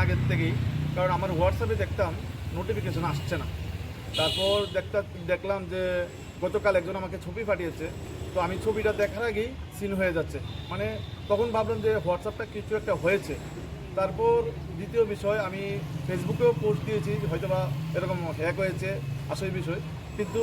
আগের থেকেই। কারণ আমার হোয়াটসঅ্যাপে দেখতাম নোটিফিকেশন আসছে না। তারপর দেখতা, দেখলাম যে গতকাল একজন আমাকে ছবি পাঠিয়েছে। তো আমি ছবিটা দেখার আগেই সিন হয়ে যাচ্ছে। মানে তখন ভাবলাম যে হোয়াটসঅ্যাপটা কিছু একটা হয়েছে। তারপর দ্বিতীয় বিষয়, আমি ফেসবুকেও পোস্ট দিয়েছি হয়তো বা এরকম হ্যাক হয়েছে আসল বিষয় কিন্তু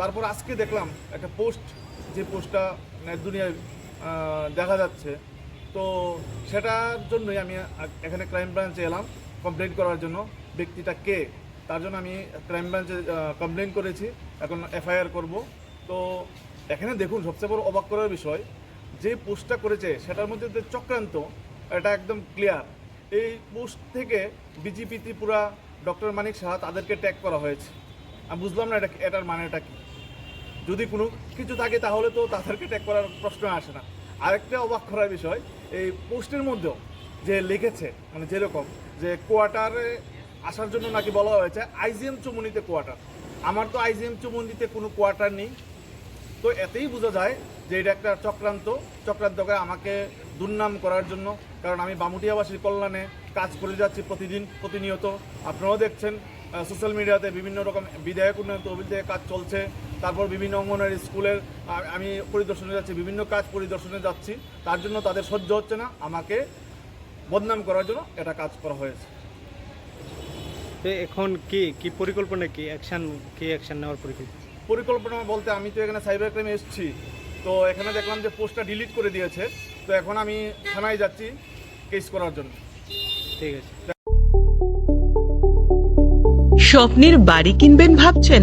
তারপর আজকে দেখলাম একটা পোস্ট যে পোস্টটা দুনিয়ায় দেখা যাচ্ছে। তো সেটার জন্যই আমি এখানে ক্রাইম ব্রাঞ্চে এলাম কমপ্লেন করার জন্য। ব্যক্তিটা কে? তার জন্য আমি ক্রাইম ব্রাঞ্চে কমপ্লেন করেছি। এখন এফআইআর করব। তো এখানে দেখুন, সবচেয়ে বড় অবাক করার বিষয়, যে পোস্টটা করেছে, সেটার মধ্যে যে চক্রান্ত, এটা একদম ক্লিয়ার এই পোস্ট থেকে বিজেপি ত্রিপুরা ডক্টর মানিক সাহা তাদেরকে ট্যাগ করা হয়েছে। আমি বুঝলাম না এটা এটার মানেটা কি। যদি কোনো কিছু থাকে, তাহলে তো তাদেরকে ট্যাগ করার প্রশ্ন আসে না। আরেকটা অবাক করার বিষয় এই পোস্টের মধ্যেও যে লিখেছে মানে যেরকম যে কোয়ার্টারে আসার জন্য নাকি বলা হয়েছে আইজিএম চুমুনিতে কোয়ার্টার। আমার তো আইজিএম চুমুনিতে কোনো কোয়ার্টার নেই। তো এতেই বোঝা যায় যে এটা একটা চক্রান্ত চক্রান্ত করে আমাকে দুর্নাম করার জন্য। কারণ আমি বামুটিয়াবাসীর কল্যাণে কাজ করে যাচ্ছি প্রতিদিন, প্রতিনিয়ত। আপনারাও দেখছেন সোশ্যাল মিডিয়াতে বিভিন্ন রকম বিধায়ক উন্নয়ন তহবিল থেকে কাজ চলছে। তারপর বিভিন্ন অঙ্গনওয়াড়ি স্কুলের আমি পরিদর্শনে যাচ্ছি বিভিন্ন কাজ পরিদর্শনে যাচ্ছি। তার জন্য তাদের সহ্য হচ্ছে না আমাকে বদনাম করার জন্য এটা কাজ করা হয়েছে। এখন কি কি পরিকল্পনা কি অ্যাকশন কি অ্যাকশন নেওয়ার পরিকল্পনা পরিকল্পনা বলতে আমি তো এখানে সাইবার ক্রাইমে এসেছি। তো এখানে দেখলাম যে পোস্টটা ডিলিট করে দিয়েছে। তো এখন আমি থানায় যাচ্ছি কেস করার জন্য। ঠিক আছে। স্বপ্নের বাড়ি কিনবেন ভাবছেন?